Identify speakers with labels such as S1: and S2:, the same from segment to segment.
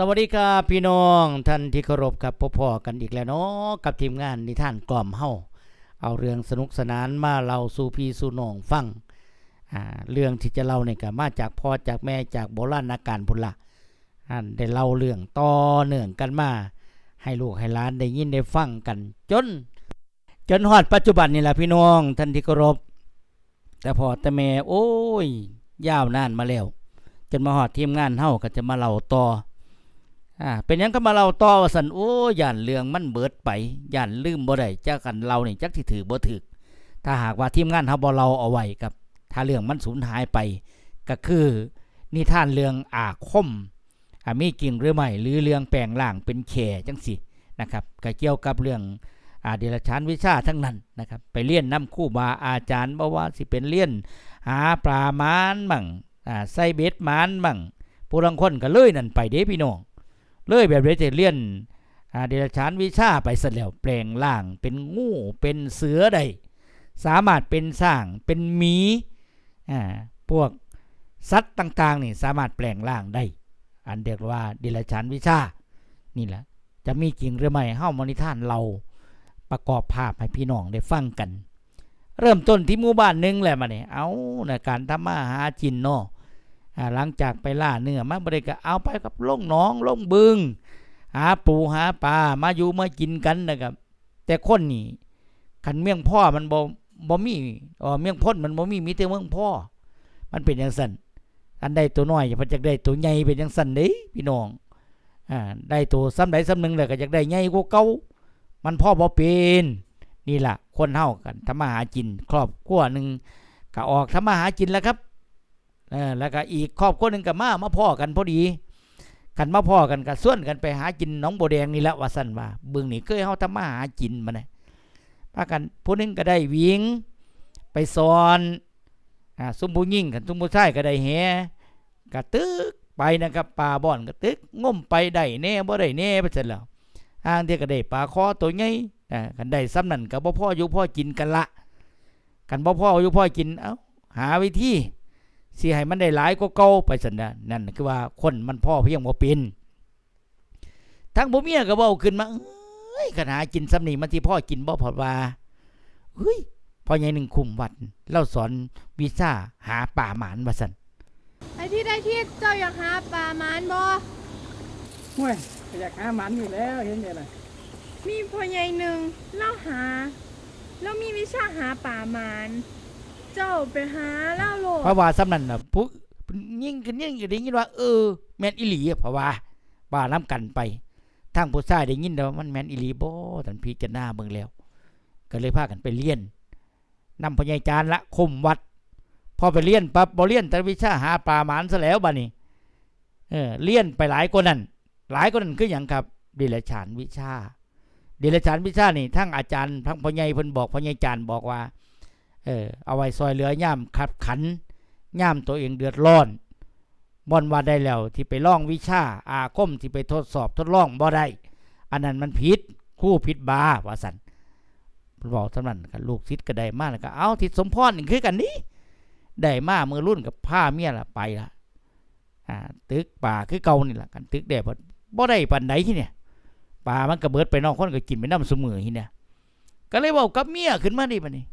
S1: สวัสดีครับพี่น้องท่านที่เคารพครับพบพอกันอีกแล้วเนาะกับทีมงานนิทานกล่อมเฮาเอาเรื่องสนุกสนานมาเล่าสู่พี่สู่น้องฟังอ่าเรื่องที่จะเล่าเนี่ยก็มาจากพ่อจากแม่จากโบราณกาลพุ่นละอันได้เล่าเรื่องต่อเนื่องกันมา ให้ลูกให้หลานได้ยินได้ฟังกันจน จนฮอดปัจจุบันนี่แหละพี่น้องท่านที่เคารพแต่พ่อแต่แม่โอ้ยยาวนานมาแล้วจนมาฮอดทีมงานเฮาก็จะมาเล่าต่อ อ่าเป็นยังก็มาเล่าต่อว่าสันโอ้ย่านเรื่องมันเบิดไปย่านลืมบ่ได้จักกันเรานี่จักที่ถือบ่ถือถ้าหากว่าทีมงานเฮาบ่เราเอาไว้ครับ ถ้าเรื่องมันสูญหายไป ก็คือนิทานเรื่องอาคมอ่ามีจริงหรือไม่หรือเรื่องแปลงร่างเป็นแข่จังสินะครับก็เกี่ยวกับเรื่องอาเดรัจฉานวิชาทั้งนั้นนะครับไปเรียนนํครู่บาอาจารย์บ่ว่าสิเป็นเรียนหาปลามานมั่งอ่าใส่เบ็ดมานมั่งผู้ลังคนก็เลยนั่นไปเด้พี่น้อง เลยแบบได้จะเลียนเดรัจฉานวิชาไปเสร็จแล้วแปลงร่างเป็นงูเป็นเสือได้สามารถเป็นสร้างเป็นหมีอ่าพวกสัตว์ต่างๆนี่สามารถแปลงร่างได้ อันเรียกว่าเดรัจฉานวิชา นี่แหละ จะมีจริงหรือไม่เฮ้ามอนิท่านเราประกอบภาพให้พี่น้องได้ฟังกัน เริ่มต้นที่หมู่บ้านหนึงแหละมาเนี่ยเอาในการทำมาหาจินเนาะ หลังจากไปล่าเนื้อมาบริก็เอาไปกับล่องน้องล่องบึง หาปูหาปลามาอยู่มากินกันนะครับ แต่คนนี่ขันเมี่ยงพ่อมันบ่บ่มีอ๋อเมี่ยงพ่นมันบ่มีมีแต่เมืองพ่อ มันเป็นอย่างสั่นอันใดตัวน้อยอย่าพันจักได้ตัวใหญ่เป็นอย่างสั่นเด้พี่น้องอ่าได้ตัวซ้ำใดซ้ำหนึ่งเลยก็อยากได้ใหญ่กว่าเก่ามันพ่อบ่เป็นนี่ล่ะคนเฮากันทำมาหากินครอบครัวหนึ่งก็ออกทำมาหากินแล้วครับ แล้วก็อีกครอบครัวหนึ่งกับมามาพ่อกันพอดีกันมาพ่อกันก็ส่วนกันไปหากินน้องโบแดงนี่และว่าสั่นว่าเบื้องนี่เคยเฮาทำมาหากินมาเนี่ยพากันผู้หนึงก็ได้วิ่งไปสอนอ่าซุมผู้ยิ่งกันซุมผู้ชายก็ได้แหกระตึกไปนะครับปลาบ่อนกระตึกง่มไปได้แน่บ่ได้แน่ไปเสร็จแล้วอ้างเที่ยก็ได้ปลาคอตัวใหญ่อ่ากันได้ซ้ำนั่นก็บ่พ่ออยู่พ่อกินกันละ กันบ่พ่ออยู่พ่อกินเอ้าหาวิธี สิให้มันได้หลายก็เก่าไปสันนะนั่นคือว่าคนมันพ่อเพียงบ่เป็นทั้งบ่เมียก็เว้าขึ้นมาเอ้ยขนาดกินซ้ำนี่มันสิพ่อกินบ่พอดว่าเฮ้ยพ่อใหญ่หนึ่งคุมวัดเล่าสอนวิชาหาป่าหมานว่าซั่น
S2: ไอ้ที่ได้ที่เจ้าอยากหาปลาหมานบ่
S3: ห่วยก็อยากหาหมันอยู่แล้วเห็นไงล่ะ
S2: มีพ่อใหญ่หนึ่งเล่าหาแล้วมีวิชาหาป่าหมาน เจ้าไปหาเล่าโลด
S1: เพราะว่าซ้ำนั้นน่ะผู้ยิ่งกันยิ่งก็ได้ยินว่า เออ แม่นอีหลีเพราะว่าว่านํกันไปทางผู้ชายได้ยินแล้วามันแม่นอีหลีบ่ท่านพิจารณาเบิ่งแล้ว ก็เลยพากันไปเรียนนำพญายจารย์ละคมวัด พอไปเรียนปั๊บบ่เรียนแต่วิชาหาปลาหมานซะแล้วบัดนี้เออเรียนไปหลายคนนั่นหลายคนนั่นคือหยังครับเดรัจฉานวิชาเดรัจฉานวิชานี่ทั้งอาจารย์ทั้งพ่อใหญ่เพิ่นบอกพ่อใหญ่จารย์บอกว่า เออเอาไว้ซอยเหลือย่ามขับขันย่ามตัวเองเดือดร้อนบ่อนว่าได้แล้วที่ไปล่องวิชาอาคมที่ไปทดสอบทดลองบ่ได้ อันนั้นมันผิดคู่ผิดบาว่าสันบอกสำนันกันลูกศิษย์ก็ได้มากแล้วก็เอาทิศสมพรนี่คือกันนี้ได้มามือรุ่นกับผ้าเมียละไปละอ่าตึกป่าคือเก่านี่แหละกันตึกแด่บ่บ่ได้ปานใดที่เนี่ยป่ามันก็เบิดไปนอกคนก็กินไปน้ำเสมอที่เนี่ยก็เลยบอกกับเมียขึ้นมาดิบัดนี้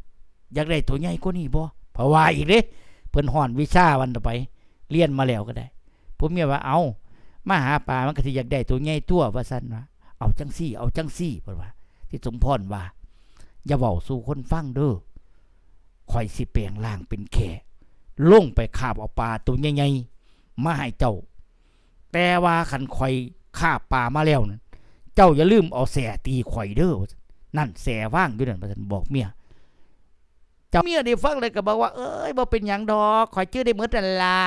S1: อยากได้ตัวใหญ่กว่านี้บ่เพราะว่าอีกเด้เพิ่นฮ้อนวิชาวันต่อไป เรียนมาแล้วก็ได้ผมเมียว่าเอามาหาป่ามันก็สิอยากได้ตัวใหญ่ตัวว่าซั่นว่าเอาจังซี่ เอาจังซี่เพิ่นว่า ที่สมพรว่า อย่าเว้าสู่คนฟังเด้อข่อยสิเปลงล่างเป็นแขลงไปคาบเอาปลาตัวใหญ่ๆมาให้เจ้า แต่ว่าขันข่อยคาบปลามาแล้วนั่นเจ้าอย่าลืมเอาแสตีข่อยเด้อนั่นแสว่างอยู่นั่นว่าซั่นบอกเมียเจ้าเมียได้ฟังเลยก็บอกว่า เอ้ยบ่เป็นหยังดอกข่อยชื่อได้เหมือนนั่นละ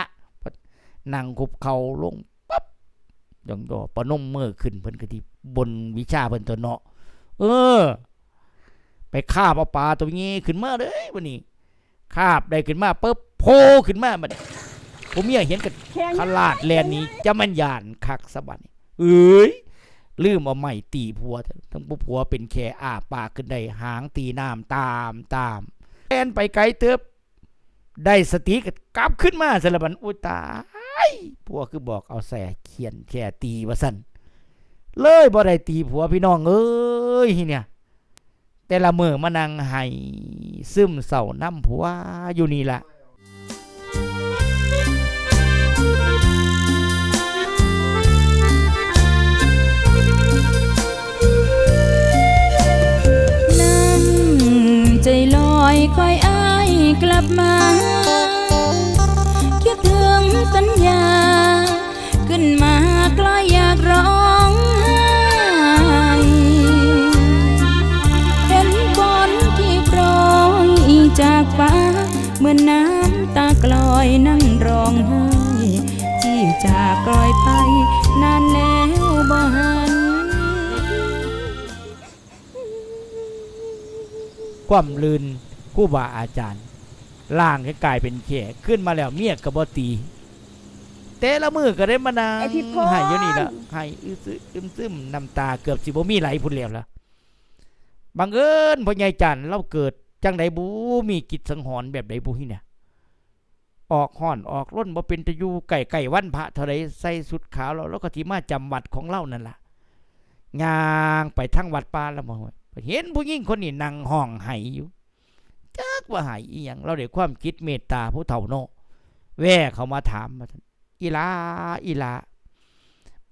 S1: นั่งคุบเข่าลงปั๊บยองดอปนมมือขึ้นเพิ่นก็ที่บนวิชาเพิ่นตัวเนาะเออ ไปคาบเอาปลาตัวนี้ขึ้นมาเลยวันนี้คาบได้ขึ้นมาปุ๊บโผล่ขึ้นมาบัดนี้ผมเมียเห็นกัน
S2: ข
S1: ลาดแลนนี้จะมันยานคักสะบัดนี้เอ้ยลืมเอาไม้ตีผัว ทั้งผัวเป็นแค่อาปากขึ้นได้หางตีน้ำตามตาม แลนไปไกลเติบ ได้สติก็กลับขึ้นมาสารบันอุตายายผัวคือบอกเอาแส่เขียนแค่ตีว่าสั่นเลยบ่ได้ตีผัวพี่น้องเอ้ยเนี่ย แต่ละมือมานั่งไห้ซึมเศร้าน้ำผัวอยู่นี่ละ
S4: คอยอ้ายกลับมา คิดถึงสัญญา ขึ้นมากลายอยากร้องไห้เห็นฝนที่โปรยจากฟ้าเหมือนน้ำตากลอยนั่งร้องไห้ที่จากกลอยไปนานแล้วบ่หัน
S1: ความลืน คู่บาอาจารย์ ล่างให้กลายเป็นแขกขึ้นมาแล้วเมียกระบอตีแต่ละมือก็ได้มานา
S2: ไอ้พี่พร
S1: ใหายอยู่นี่ละใหายอึซึอึมซึมน้ำตาเกือบสิบ่มีไหลพุ่นแล้วละบังเอิญพ่อใหญ่จันทร์เราเกิดจังไดบูมีกิจสังหรณ์แบบใดบูที่เนี่ย ออกห่อนออกร่นบ่เป็นตะยูไก่ไก่วันพระเท่าไรใส่สุดขาวเราแล้วก็ที่มาจำวัดของเรานั่นล่ะงางไปทั้งวัดป่าแล้วมองเห็นผู้หญิงคนนี้นั่งห้องไห้อยู่ จักว่าไห้อีหยังเราได้ความคิดเมตตาผู้เฒ่าโนแว่เขามาถามมาอีลาอีลา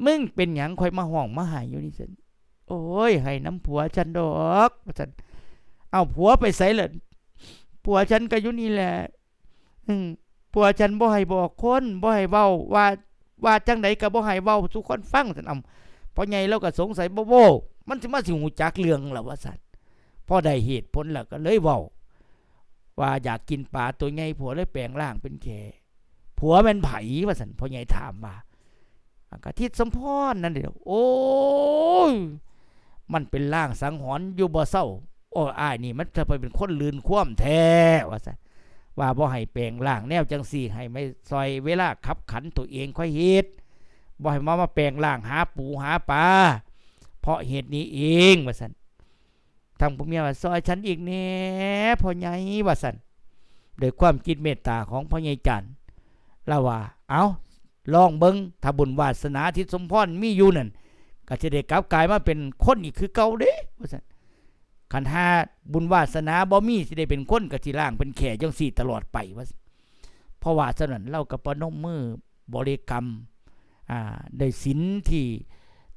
S1: มึงเป็นหยังคอยมาห้องมาไห้อยู่นี่สันโอ้ยให้น้ำผัวฉันดอกว่าสันเอาผัวไปใส่เลยผัวฉันก็อยู่นี่แหละอืมผัวฉันบ่ให้บอกคนบ่ให้เว้าว่าว่าจังไดก็บ่ให้เว้าทุกคนฟังซั่นเอาพอใหญ่เราก็สงสัยบ่โว้มันสิมาสิหูจักเรื่องล่ะว่าสันพอได้เหตุผลแล้วก็เลยเว้า ว่าอยากกินปลาตัวใหญ่ผัวเลยแปลงร่างเป็นแขผัวแม่นไผว่าซั่นพ่อใหญ่ถามมาอันก็ทิศสมพรนั่นเด้อโอ้ยมันเป็นร่างสังหรณ์อยู่บ่เศร้าโอ้อ้ายนี่มันจะไปเป็นคนลืนคว่ำแท้ว่าซั่นว่าบ่ให้แปลงร่างแนวจังสี่ให้ไม่ซอยเวลาขับขันตัวเองค่อยเฮ็ดบ่ให้มามาแปลงร่างหาปูหาปลาเพราะเหตุนี้เองว่าซั่น ทางผู้เมียว่าซอยฉันอีกแน่พ่อใหญ่ว่าซั่นด้วยความคิดเมตตาของพ่อใหญ่จันทร์ล้วว่า เอาลองเบิ่งถ้าบุญวาสนาที่สมพรมีอยู่นั่นก็จะได้กลับกลายมาเป็นคนอีกคือเก่าเด้ว่าซั่นขันหาบุญวาสนาบ่มีสิได้เป็นคนกะสิล่างเป็นแขจังสี่ตลอดไปว่าเพราะว่าฉะนั้นเราก็ปนมมือบริกรรมอ่าได้ศีลที่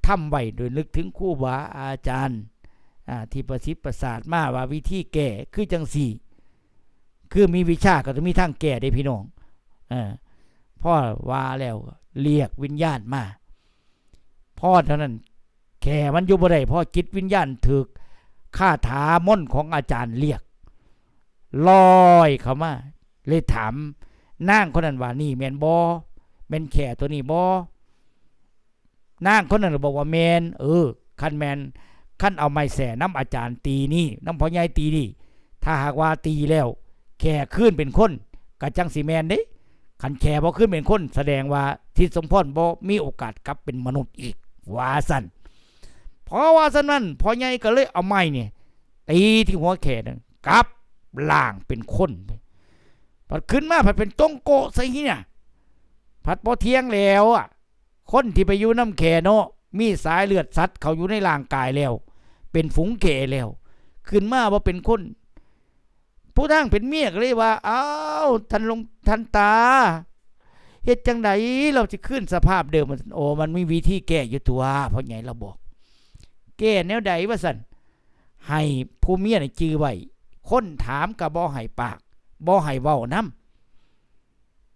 S1: ทำไว้โดยนึกถึงครูบาอาจารย์ ที่ประสิทธิ์ประสาทมาว่าวิธีแก่คือจังสี่คือมีวิชาก็ต้องมีทางแก่ได้พี่น้องอพ่อว่าแล้วเรียกวิญญาณมาพ่อเท่านั้นแค่มันอยู่บ่ได้พ่อจิตวิญญาณถึกข้าถามนของอาจารย์เรียกลอยเข้ามาเลยถามนางคนนั้นว่านี่แมนบอแมนแข่ตัวนี้บอนางคนนั้นบอกว่าแมนเออคันแมน คันเอาไม้แส่น้ำอาจารย์ตีนี่น้ำพ่อใหญ่ตีนี่ ถ้าหากว่าตีแล้วแข่ขึ้นเป็นคนกะจังสีแมนเด้คันแข่พอขึ้นเป็นคน แสดงว่าทิศสมพรบ่มีโอกาสกลับเป็นมนุษย์อีกว่าสันเพราะว่าฉะนั้นพ่อใหญ่ก็เลยเอาไม้เนี่ยตีที่หัวแขนนกลับล่างเป็นคนพัดขึ้นมาพัดเป็นต้งโกะใส่เนี่ยพัดพอเที่ยงแล้วอะคนที่ไปอยู่น้ำแขเนาะมีสายเลือดสัตว์เขาอยู่ในร่างกายแล้ว เป็นฝูงแขแล้ว ขึ้นมาว่าเป็นคน ผู้ทั้งเป็นเมียก็เลยว่าอ้าวท่านลงท่านตาเฮ็ดจังไดเราจะขึ้นสภาพเดิมมันโอ้มันมีวิธีแก้อยู่ตัวเพราะไงเราบอก แก้แนวใดว่าสันให้ผู้เมียนี่จื้อไว้คนถามกับบ่ให้ปากบ่ให้เว้านํ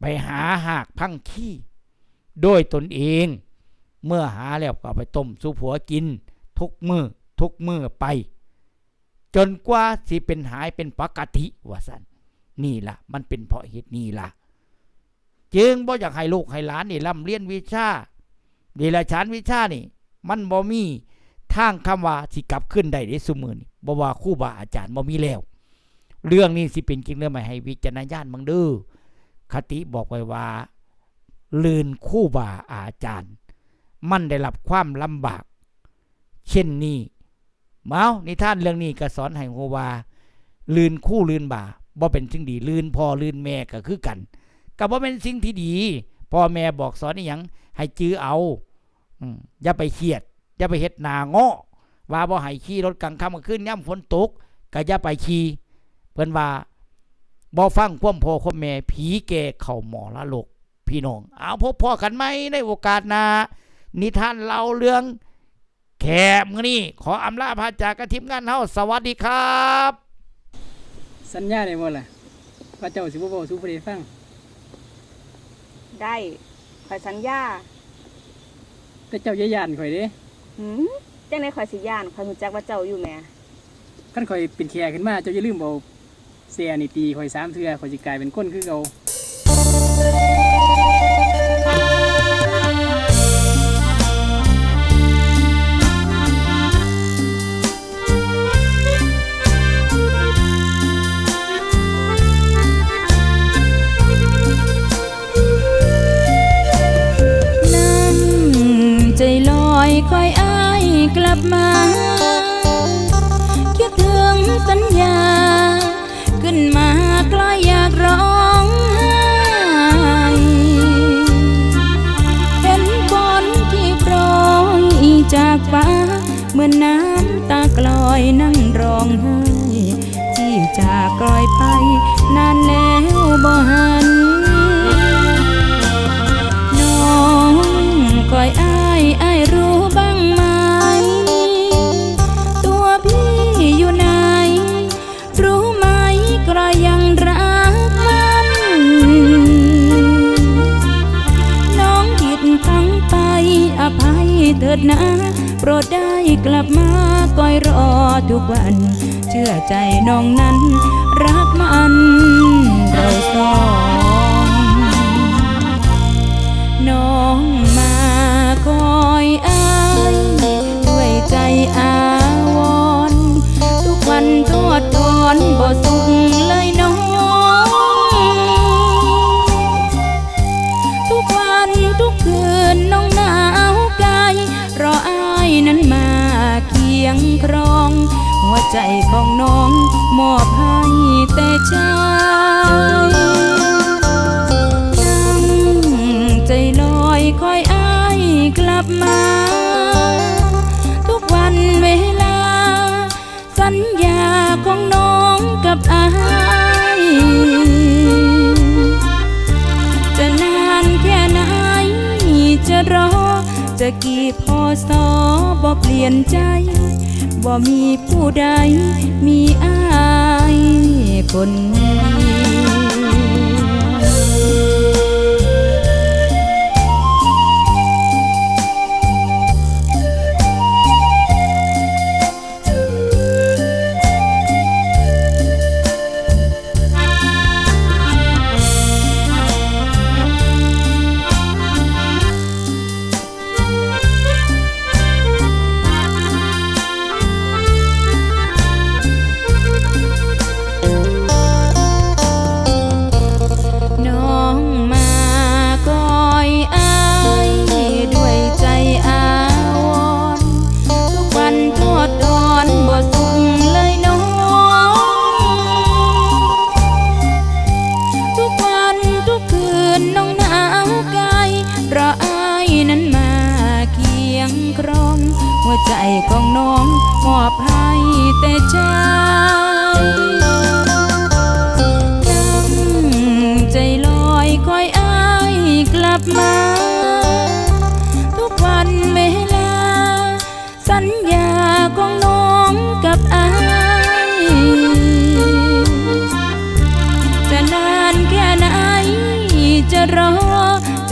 S1: ไปหาหากพังขี้โดยตนเอง เมื่อหาแล้วก็ไปต้มสู่ผัวกิน ทุกมือ ทุกมือไป จนกว่าสิเป็นหายเป็นปกติว่าสันนี่ล่ะ มันเป็นเพราะเหตุนี้ล่ะ จึงบ่อยากให้ลูกให้หลานนี่ร่ำเรียนวิชาดีละชานวิชานี่ มันบ่มีทางคำว่าสิกลับขึ้นได้ในสมือนี่บ่ว่าครู่บาอาจารย์บ่มีแล้ว เรื่องนี้สิเป็นจริงหรือไม่ให้วิจารณญาณบังเด้อคติบอกไว้ว่า ลืนคู่บาอาจารย์ มันได้รับความลำบาก เช่นนี้ เมานิท่านเรื่องนี้ก็สอนให้ฮู้ว่าลืนคู่ลืนบ่าบ่เป็นสิ่งดีลืนพ่อลืนแม่ก็คือกันก็บ่เป็นสิ่งที่ดีพ่อแม่บอกสอนอีหยังให้จื้อเอาอย่าไปเครียด อย่าไปเฮ็ดนาง้อว่าบ่ให้ขี่รถกลางค่ำกลางคืนย่ำฝนตกก็อย่าไปขี่เพิ่นว่าบ่ฟังความพ่อความแม่ผีแก่เข้าหมอละโลกพี่น้อง เอาพบพ่อกันไหมในโอกาสหน้านิทานเล่าเรื่อง แขมอนี้ขออำลาพาจากกับทีมงานเฮาสวัสดีครับ
S3: สัญญาได้บ่ล่ะว่าเจ้าสิบ่เว้าสู่ผู้ใดฟัง
S5: ได้ข่อยสัญญา
S3: แต่เจ้าอย่าย่านข่อยเด้
S5: หืมจังได๋ข่อยสิย่านข่อยรู้จักว่าเจ้าอยู่แหม
S3: คันข่อยเป็นแขกขึ้นมาเจ้าอย่าลืมเอาเสียนี่ตีข่อยสามเทื่อข่อยสิกลายเป็นคนคือเก่า
S4: คอยอ้ายกลับมา คิดถึงสัญญา ขึ้นมาใกล้อยากร้องไห้เห็นฝนที่โปรยจากฟ้าเหมือนน้ำตากลอยนั่งร้องไห้ที่จากกลอยไปนานแล้วบ่หัน นะ โปรดได้กลับมาคอยรอทุกวัน เชื่อใจน้องนั้น รักมันเราสองน้องมาคอยอ้ายด้วยใจอา หัวใจของน้องมอบให้แต่ใจนั่งใจลอยคอยอ้ายกลับมา ทุกวันเวลา สัญญาของน้องกับอ้ายจะนานแค่ไหนจะรอจะกี่พอสอบ่เปลี่ยนใจ บ่มีผู้ใดมีอายคนนี้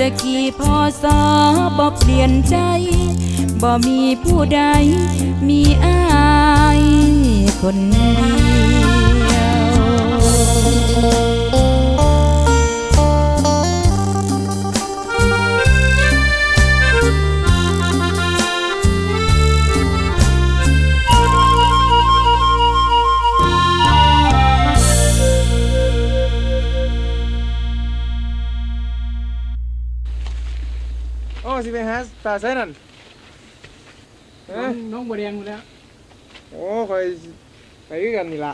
S4: จะกี่พอสอบอเปลี่ยนใจ บ่มีผู้ใด มีอายคนดี
S6: ตาเช่นั่น
S3: น้องบัวแดงหมดแล้ว
S6: โอ้คอยไปกันนี่ละ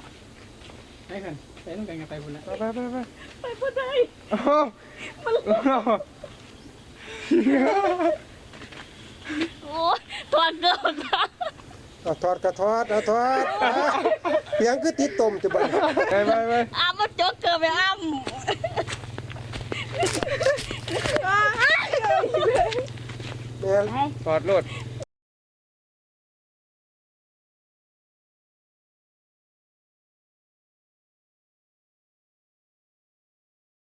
S3: ไปกันไปน้องกันกันไปคนละ
S6: ไปไปไปไป
S5: ไปพอได้
S6: โอ้มัน
S5: โอ้ถอดเกิน
S7: เอาทอดกระทอดเอาทอดเพียงคือติดต้มจะบัง
S6: ไปไปไป
S5: อ้ามมันจกเกินไปอ้า
S7: ม เดี๋ยว
S6: ถอดรถ